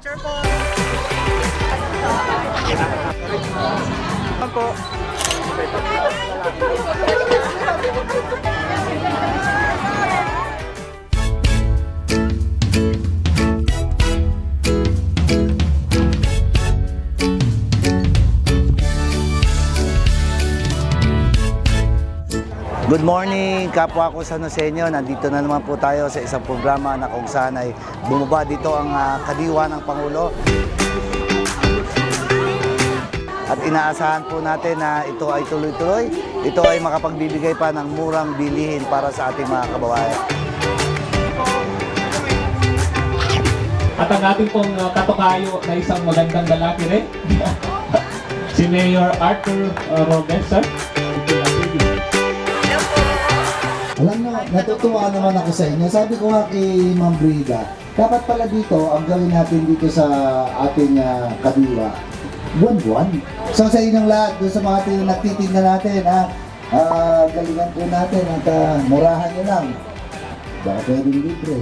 Picture po. Ano po? Good morning, kapwa ko sa Nosenyo. Nandito na naman po tayo sa isang programa na kung saan ay bumaba dito ang ah, kadiwa ng Pangulo. At inaasahan po natin na ito ay tuloy-tuloy. Ito ay makapagbibigay pa ng murang bilihin para sa ating mga kababayan. At ang ating pong uh, katukayo na isang magandang lalaki rin, si Mayor Arthur uh, natutuwa naman ako sa inyo. Sabi ko nga kay Ma'am Brida, dapat pala dito, ang gawin natin dito sa ating uh, kadiwa, buwan-buwan. So sa inyong lahat, doon sa mga tin- nagtitinda natin, ha, ah, galingan po natin at ah, murahan nyo lang. Baka pwedeng libre.